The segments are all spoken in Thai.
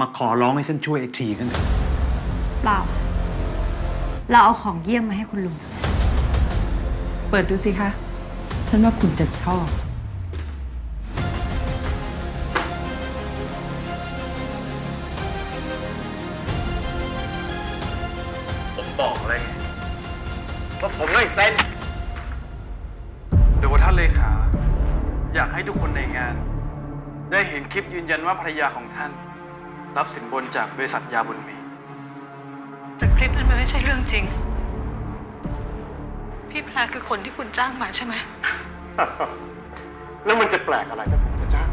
มาขอร้องให้ฉันช่วยอีกทีกันเถอะเปล่าค่ะเราเอาของเยี่ยมมาให้คุณลุง เปิดดูสิคะ ฉันว่าคุณจะชอบ ผมบอกเลยไงว่าผมไม่เซ็นแต่ว่าท่านเลขา อยากให้ทุกคนในงาน ได้เห็นคลิปยืนยันว่าภรรยาของท่าน รับสินบนจากบริษัทยาบุญมีแต่คลิปนั้นมันไม่ใช่เรื่องจริง พี่แพรคือคนที่คุณจ้างมาใช่ไหม แล้วมันจะแปลกอะไรถ้าผมจะจ้าง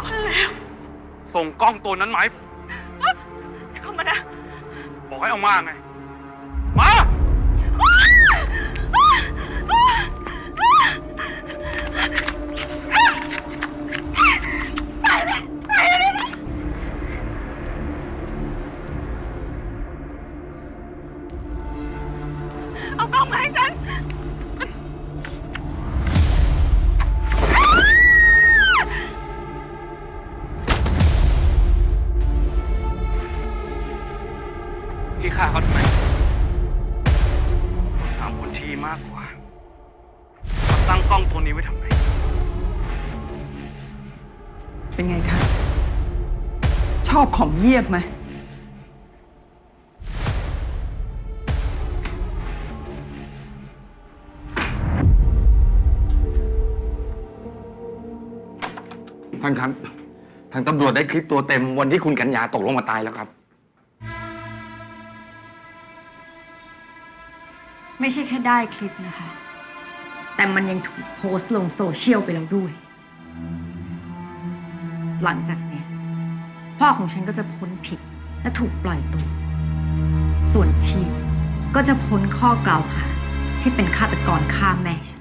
คนเลวส่งกล้องตัวนั้นมาให้ผมอย่าเข้ามานะ บอกให้เอามาไง เอากล้องมาให้ฉัน พี่ฆ่าเขาทำไมผมถามคุณทีมากกว่ามาตั้งกล้องตัวนี้ไว้ทำไม เป็นไงคะ ชอบของเยียบไหม ท่านครับ ทางตำรวจได้คลิปตัวเต็มวันที่คุณกัญญาตกลงมาตายแล้วครับ ไม่ใช่แค่ได้คลิปนะคะ แต่มันยังถูกโพสต์ลงโซเชียลไปแล้วด้วย หลังจากเนี้ยพ่อของฉันก็จะพ้นผิดและถูกปล่อยตัว ส่วนทีมก็จะพ้นข้อกล่าวหาที่เป็นฆาตกรฆ่าแม่ฉัน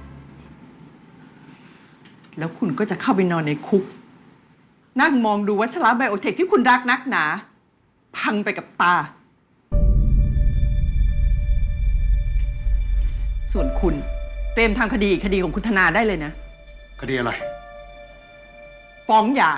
แล้วคุณก็จะเข้าไปนอนในคุก นั่งมองดูวัชระไบโอเทคที่คุณรักนักหนา พังไปกับตา ส่วนคุณเตรียมทำคดีอีกคดีของคุณธนาได้เลยนะ คดีอะไร ฟ้องหย่า